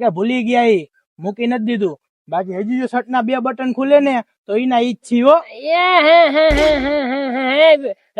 કે ભૂલી ગયા એ મૂકી નથી દીધું બાકી હજી જો શર્ટ ના બે બટન ખુલે ને તો એના ઈચ્છી હો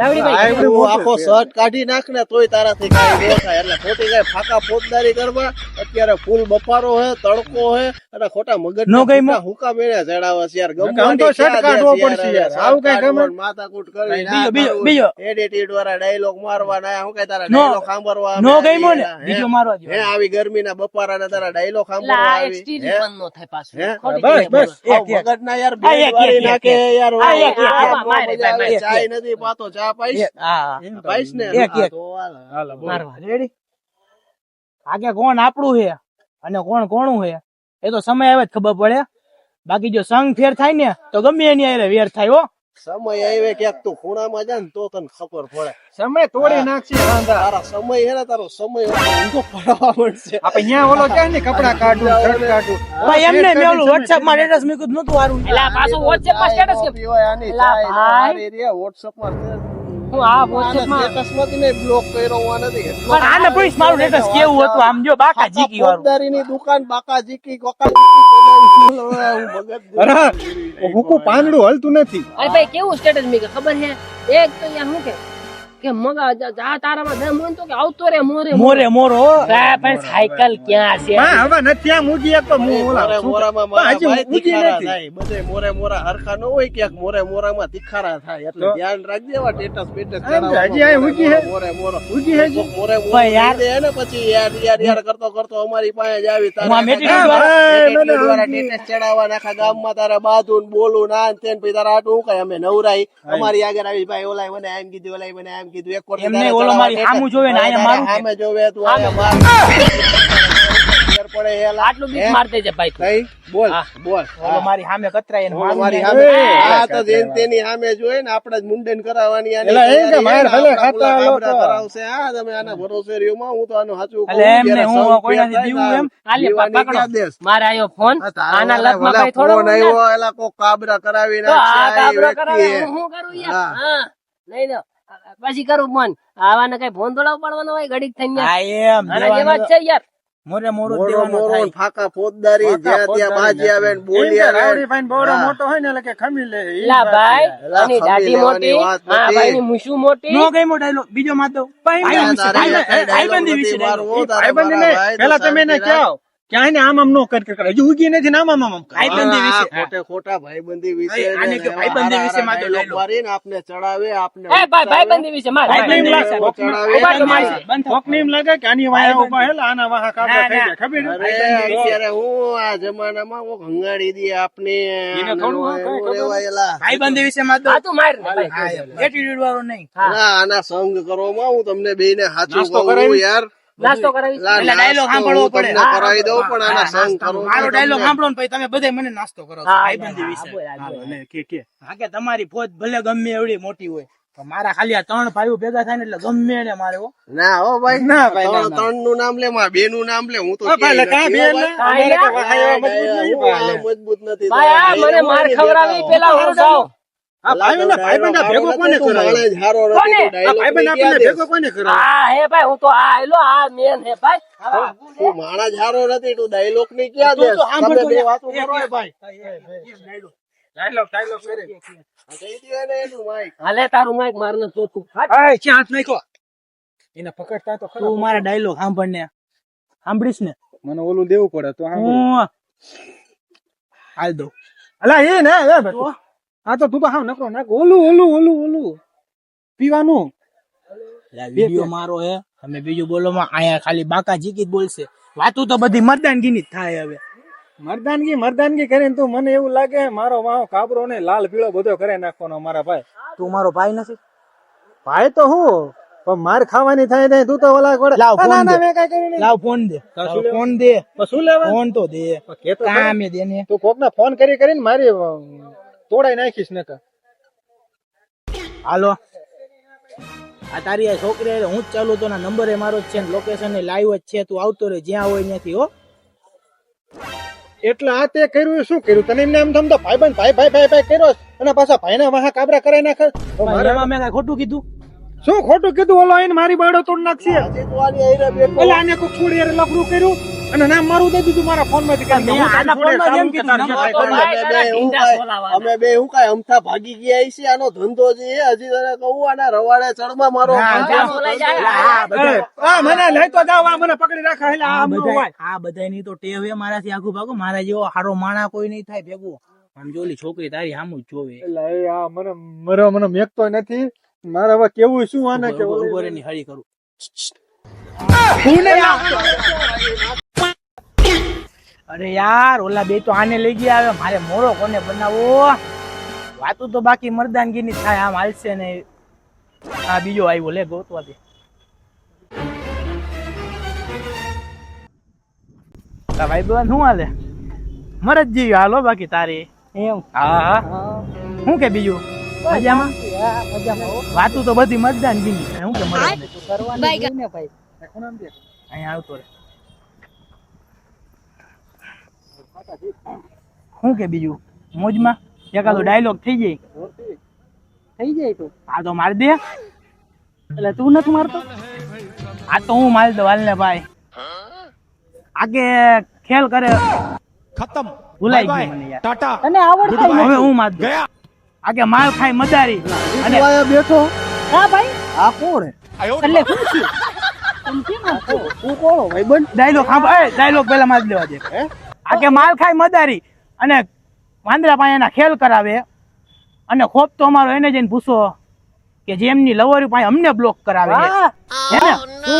આખો શર્ટ કાઢી નાખ ને તોય તારાથી કાંઈ ન થાય એટલે ખોટી કઈ ફાકા ફોજદારી કરવા. અત્યારે ફૂલ બફારો હે તડકો હે અને ખોટા મગજ નો ગઈ હુકા મેળ્યા ચડાવે છે યાર. આમ તો શર્ટ કાઢવો પડશે યાર. આવું કઈ ગમે? માથાકૂટ કરી બીજો બીજો એડિટેડ વાળા ડાયલોગ મારવાના હું કઈ તારા નો- ડાયલોગ સાંભળવા નો આવે ગઈ ને? બીજો મારવા હે? આવી ગરમી ના ગરમીના બપારાના તારા ડાયલોગ સાંભળવા આવી. લા? પણ નો થાય પાછું. બસ, બસ. મગજ એક, એક. યાર બે વાળી નાખે યાર. નો ચાય નથી પાતો ચા આગે કોણ આપણું છે અને કોણ કોણું છે એ તો સમય આવે જ ખબર પડે. બાકી જો સંગ ફેર થાય ને તો ગમે એની આરે વેર થાય હો. સમય આવે ક્યાંક તું ખૂણામાં જા ને તો તને ખબર પડે. સમય તોડી નાખશે તારા સમય હે ને તારો સમય ઊંધો પડવા મળશે આપણે અહીંયા ઓલો કે ને કપડા કાઢું શર્ટ કાઢું. ભાઈ એમને મેં ઓલું WhatsApp માં સ્ટેટસ મૂક્યું નતું વારું એલા પાછું WhatsApp માં સ્ટેટસ કે પીવાય આની ચાય રે WhatsApp માં હું આ બ્લોક કર્યો હું નથી પણ આને પૂછ મારું સ્ટેટસ કેવું હતું? આમ જો બાકા જીકી વાળું ફોજદારીની દુકાન બાકા જીકી કોકા જીકી ચલાવી. હું મગજ અરે હુકુ પાંદડું હલતું નથી. અરે ભાઈ કેવું સ્ટેટસ મી ખબર છે? એક તો અહીંયા શું કે? કે મગા જા તારામાં દમ હોય તો કે આવતો રે મોરે મોરે. મોરો હા, પણ સાયકલ ક્યાં છે? હા હવે નથી આમ ઉગી એક તો હું ઓલા મોરે મોરામાં હજી ભાઈ નથી. બધે મોરે મોરા હરખા ન હોય ક્યાંક. મોરે મોરામાં તિખારા થાય. એટલે ધ્યાન રાખજે એવા ટેટસ બેટસ હજી અહીં ઉગી હે? મોરે મોરો. ઉગી હે? મોરે મોરો ભાઈ યાર. દે ને પછી યાર યાર યાર કરતો કરતો અમારી પાસે જ આવી. હું આમ તારે વાળા સમજી. status ચડાવવાના આખા ગામમાં તારે બાજુ બોલું ના તેન પછી તારા આટું હું અમે નવરાઈ. અમારી આગળ આવી ભાઈ ઓલાય મને એમ કીધું ઓલાય મને એમ કીધું એક કોટી એમને ઓલો મારી સામું જોવે ને તારે મારું સામે જોવે તું અહીંયા માર પડે એ આટલું બીક માર દેજે ભાઈ કઈ બોલ બોલ. ઓલો મારી સામે કતરાય એને મારું મારી સામે આ તો જેન તેની સામે જોઈ ને આપણે જ મુંડન કરાવવાની આની એલા એમ કે માર ભલે ખાતા લોકો. કરાવશે. આ તમે આના ભરોસે રહ્યો માં હું તો આનું સાચું કહું. એટલે એમને હું કોઈનાથી દીવું એમ? હાલે, પકડો. ક્યાં મારે આયો ફોન. આના ભાઈ થોડો ફોન આવ્યો, એલા કોક કાબરા કરાવી તો આ નાખશે, આ કાબરો વ્યક્તિ કરાવે એ. હું કરું યાર? હા. હા. લઈ લો. પછી કરું મન. આવાને કઈ ફોન થોડા ઉપાડવાનો હોય ઘડીક થઈને એમ જ છે યાર. મોરે મોરો દેવાનો થાય. ફાકા ફોજદારી જ્યાં ત્યાં બાજી આવે ને એમ બોલી કે આવે રાવડી ભાઈ બોરો મોટો હોય ને એટલે કે ખમી લે. લા ભાઈ. આની દાઢી મોટી વાત હા ભાઈ ની મુશુ મોટી. નો ગઈ ડાયલોગ બીજો માતો ભાઈ એકાય dialogue વિશે ભાઈ ભાઈ તો પેલા તમે ને કહો. કે આને આમ આમ નો કર કર. હજુ ઉગી નથી આમ આમ આમ ભાઈબંધી વિશે. ખોટે ખોટા ભાઈબંધી વિશે આને કે ભાઈબંધી વિશે માં તો. મારીને આપને ચડાવે આપને એ ભાઈ ભાઈબંધી વિશે માર. ભાઈ નેમ લાગે. બંધ થાવ. લાગે કે આની વાયા ઊભા હેલા આના વાહા કાબરા થઈ જાય ખબર અરે અત્યારે હું આ જમાનામાં હું હંગાડી દે આપને એને થોડું આને કાંઈ ખબર? રેવાયેલા. ભાઈબંધી વિશે માતો હા તો માર ભાઈ. એટીટ્યુડ વાળો નહીં. ના આના સંગ કરો માં હું તમને બેને હાચું કહું યાર. નાસ્તો કરાવી એટલે ડાયલોગ સાંભળવો પડે. કરાવી દઉં પણ આના સંગ કરો મારો ડાયલોગ સાંભળો ને પછી તમે બધા મને નાસ્તો કરો ભાઈબંધી વિશે. કે, કે. હા કે તમારી ફોજ ભલે ગમે એવડી મોટી હોય મારા ખાલી આ ત્રણ ભાઈઓ ભેગા થાય ને એટલે ગમે એને મારે ના હો ભાઈ. ના ભાઈ, ત્રણનું નામ લે માં બે નું નામ લે હું તો ના. મજબૂત નથી ભાઈ. આ તમારા મને માર ખવડાવી પેલા હું જાઉં. આ ભાઈબંધ આ ભેગો કોને તું કરાયો? માણસ હારો નથી, કોને? આ ભાઈબંધ આપણને ભેગો કોને કરાયો? હા હે ભાઈ હું તો આ આયલો આ મેન હે ભાઈ તું માણસ હારો નથી તું ડાયલોગની ક્યાં તું દેશ? તો સાંભળતો તમે બે વાતો કરો એક. ભાઈ ડાયલોગ, ડાયલોગ કરે. આ કહી દ્યો એને એનું માઈક. હાલે તારું માઈક મારને તો તું આય, ક્યાં હાથ નાખ્યો? એને પકડતા તો ખરા. તું મારા ડાયલોગ સાંભળ ને સાંભળીશ ને મને ઓલું દેવું પડે તો સાંભળું. હું હાલ દઉં અલા એ ને એ ભાઈ. આ તો તું હાવ નકરો નાખ. ઓલું ઓલું ઓલું ઓલું. પીવાનું. વીડિયો મારો હે. તમે બીજું બોલો માં અહીંયા ખાલી બાકા જીકી બોલશે. વાતું તો બધી મરદાનગી ની થાય હવે. મરદાનગી મરદાનગી કરીને તું મને એવું લાગે મારો માવો કાબરો ને લાલ પીળો બધો કરે નાખવાનો મારા ભાઈ. તું મારો ભાઈ નથી? ભાઈ તો હું? પણ માર ખાવાની થાય થાય તું તો ઓલા ઘોડે લાવ ફોન ના દે. નહીં. લાવ ફોન દે. તો ફોન દે. શું લેવા? ફોન તો દે. કે કામે દે ને તું કોક ફોન કરી કરીને મારી તોડાઈ નાખીશ નકર. હાલો. આ તારી આ છોકરી હું જ ચાલુ તો ના નંબર એ મારો જ છે લોકેશન એ લાઈવ જ છે. તું આવતો રહે જ્યાં હોય ત્યાંથી હો. એટલે આ તે કર્યું શું કર્યું? તને એમને એમ થમતો ભાઈબંધ ભાઈ ભાઈ ભાઈ ભાઈ કર્યો અને પાછા ભાઈના વાહા કાબરા કરાઈ નાખે તો મેં કઈ ખોટું કીધું? શું ખોટું કીધું? ઓલો આઈને મારી બાળો તોડ નાખશે. હજી તું આની હારે બેઠો. એટલે આને કોક છોડી લફડું કર્યું? અને નામ મારું દઈ દીધું મારા ફોનમાંથી મેં આના ફોનમાં જેમ કીધું, અમે બે હું કાંઈ- અમે બે હું કાંઈ અમથા ભાગી ગયા છે આનો ધંધો જે છે, હજી તને કહું આના રવાડે ચડમાં મારો મને લઈ તો જાવ આ મને પકડી રાખે એટલે આ હોય. આ બધાયની તો ટેવ હે મારાથી આખું ભાગો. મારા જેવો હારો માણા કોઈ નહીં થાય ભેગું. આમ જોલી છોકરી તારી સામું જોવે. એટલે એ આ મને મરો મને મેકતો નથી. મારે હવે કેવું શું આને કે ઉભો- હળી કરું. હું કરું અરે યાર ઓલા બે તો આને લઈ ગયા આવે મારે મોરો કોને બનાવવો? વાતું તો બાકી મરદાનગીની થાય આમ હાલશે ને. આ બીજો આવ્યો લે ગોતવા દે ભાઈ બોલ શું હાલે? મરજ જીવ હાલો બાકી તારી. એમ? હા હા. શું કે બીજું? મજામાં? વાતું તો બધી મતદાનગીની છે શું કે મરદ અહીંયા આવતો રે શું કે બીજું? મોજમાં? એકાદો ડાયલોગ થઈ જાય. થઈ જાય તો. આ તો માર દે. એટલે તું નથી મારતો? આ તો હું મારી દઉં. હાલને ભાઈ. આ ખેલ કરે. ખતમ. ભૂલાઈ ગયું મને યાર. ટાટા. તને આવડતા હવે હું માર દઉં. આ કે ખાઈ મદારી અને બેઠો. હા ભાઈ? આ કોણ એટલે શું છે. તું કેમ ભાઈ બન ડાયલોગ હા ભાઈ ડાયલોગ પહેલા માર દેવા દે. હે? આગે માલ ખાઈ મદારી. અને વાંદરા પાસે એના ખેલ કરાવે. અને ખોપ તો અમારો એને જઈને પૂછો કે જેમની લવરી પાસે અમને બ્લોક કરાવે. હે ને?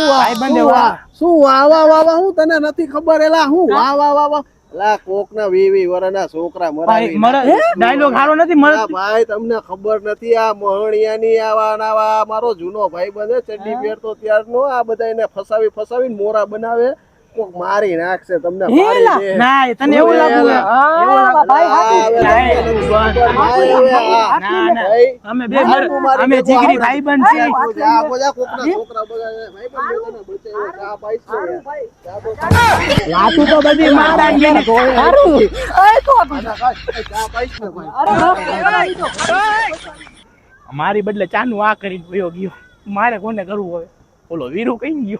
ભાઈબંધે શું વાહ. આ- શું વાહ વાહ વાહ વાહ હું તને નથી ખબર એલા હું? વાહ વાહ વાહ વાહ. લા કોક ના વી વી વરના છોકરા મરાવી મર- ડાયલોગ સારો નથી આ મરદ ભાઈ તમને ખબર નથી આ મોહણિયાની આવા નાવા આવા મારો જૂનો ભાઈ બંધ ચડ્ડી પહેરતો ત્યારનો આ બધા એને ફસાવી ફસાવીને મોરા બનાવે. કોક મારી નાખશે તમને મારી ના તને એવું લાગુ? ભાઈ અમે બે અમે જીગરી આ બધા- બધા બંધ. ને. સારું તો બદલે ચાનું આ કરી ગયો મારે કોને કરવું હવે? ઓલો વીરુ કઈ ગયો.